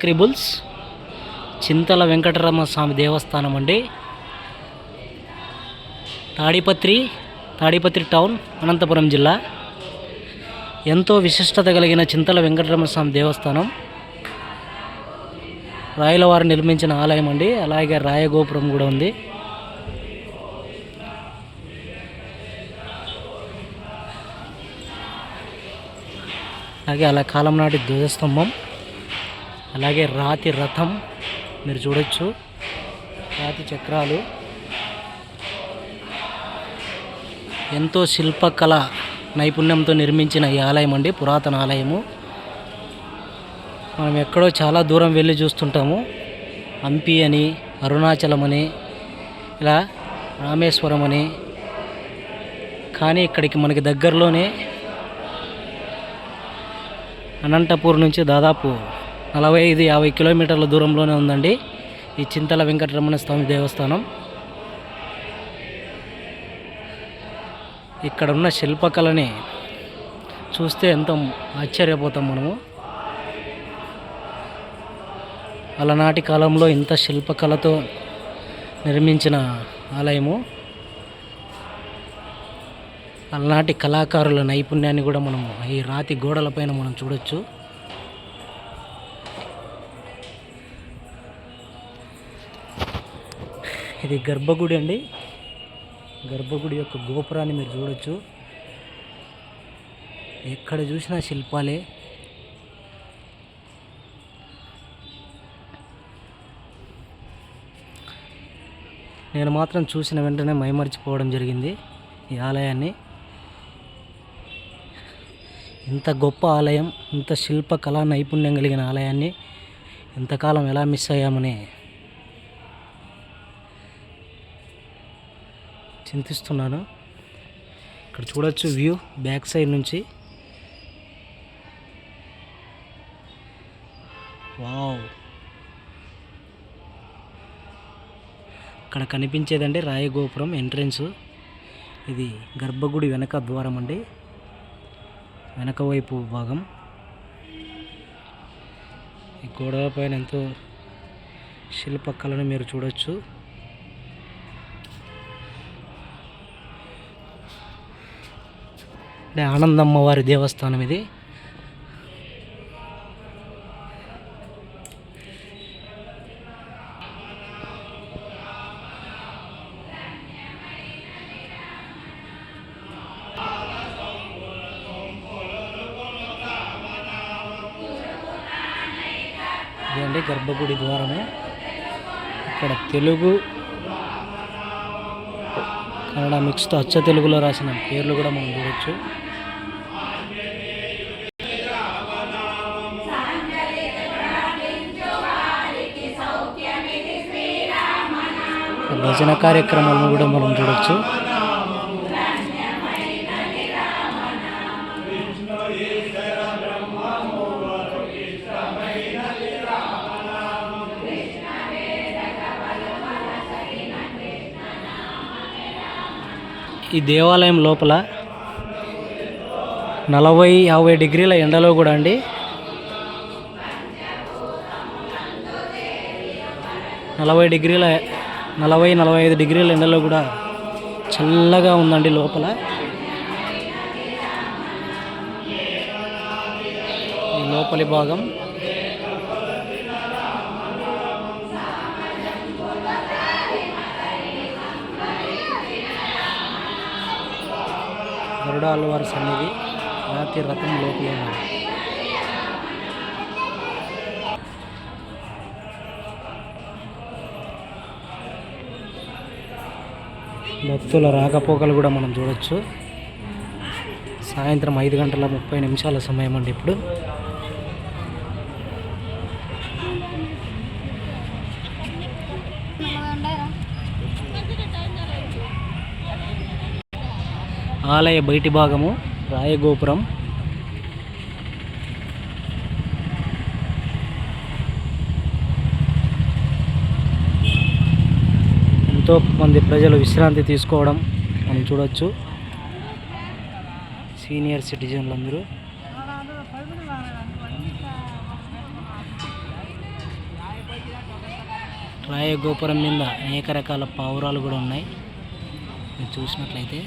క్రిబుల్స్ చింతల వెంకటరమణ స్వామి దేవస్థానం అండి. తాడిపత్రి తాడిపత్రి టౌన్ అనంతపురం జిల్లా. ఎంతో విశిష్టత కలిగిన చింతల వెంకటరమణ స్వామి దేవస్థానం. రాయలవారు నిర్మించిన ఆలయం అండి. అలాగే రాయగోపురం కూడా ఉంది. అలాగే అలా కాలం నాటి ధ్వజస్తంభం. అలాగే రాతి రథం మీరు చూడొచ్చు. రాతి చక్రాలు. ఎంతో శిల్పకళ నైపుణ్యంతో నిర్మించిన ఈ ఆలయం అండి పురాతన ఆలయము. మనం ఎక్కడో చాలా దూరం వెళ్ళి చూస్తుంటాము. హంపి అని అరుణాచలం అని ఇలా రామేశ్వరం అని. కానీ ఇక్కడికి మనకి దగ్గరలోనే అనంతపూర్ నుంచి దాదాపు నలభై ఐదు యాభై కిలోమీటర్ల దూరంలోనే ఉందండి. ఈ చింతల వెంకటరమణ స్వామి దేవస్థానం. ఇక్కడ ఉన్న శిల్పకళని చూస్తే ఎంతో ఆశ్చర్యపోతాం మనము. అలనాటి కాలంలో ఇంత శిల్పకళతో నిర్మించిన ఆలయము. అలనాటి కళాకారుల నైపుణ్యాన్ని కూడా మనం ఈ రాతి గోడలపైన మనం చూడొచ్చు. ఇది గర్భగుడి అండి. గర్భగుడి యొక్క గోపురాన్ని మీరు చూడొచ్చు. ఎక్కడ చూసినా శిల్పాలే. నేను మాత్రం చూసిన వెంటనే మైమర్చిపోవడం జరిగింది ఈ ఆలయాన్ని. ఇంత గొప్ప ఆలయం ఇంత శిల్ప కళా నైపుణ్యం కలిగిన ఆలయాన్ని ఇంతకాలం ఎలా మిస్ అయ్యామని చింతిస్తున్నాను. ఇక్కడ చూడొచ్చు వ్యూ బ్యాక్ సైడ్ నుంచి. వావ్. ఇక్కడ కనిపించేదండి రాయగోపురం ఎంట్రన్స్. ఇది గర్భగుడి వెనక ద్వారం అండి. వెనక వైపు భాగం. ఈ గోడ పైన ఎంతో శిల్పకళను మీరు చూడొచ్చు. అంటే ఆనందమ్మ వారి దేవస్థానం ఇది. ఇదండి గర్భగుడి ద్వారము. ఇక్కడ తెలుగు కన్నడ మిక్స్తో అచ్చ తెలుగులో రాసిన పేర్లు కూడా మనం చూడొచ్చు. భజన కార్యక్రమాలను కూడా మనం చూడొచ్చు. ఈ దేవాలయం లోపల నలభై యాభై డిగ్రీల ఎండలో కూడా అండి. నలభై డిగ్రీల నలభై నలభై ఐదు డిగ్రీల ఎండలో కూడా చల్లగా ఉందండి లోపల. ఈ లోపలి భాగం గరుడ అల్వారి సన్నిధి రాతి రథం లోపల ఉన్నది. భక్తుల రాకపోకలు కూడా మనం చూడొచ్చు. సాయంత్రం ఐదు గంటల ముప్పై నిమిషాల సమయం అండి ఇప్పుడు. ఆలయ బయటి భాగము రాయగోపురం. ఎంతో మంది ప్రజలు విశ్రాంతి తీసుకోవడం మనం చూడవచ్చు సీనియర్ సిటిజన్లు అందరూ రాయగోపురం మీద అనేక రకాల పావురాలు కూడా ఉన్నాయి. మీరు చూసినట్లయితే.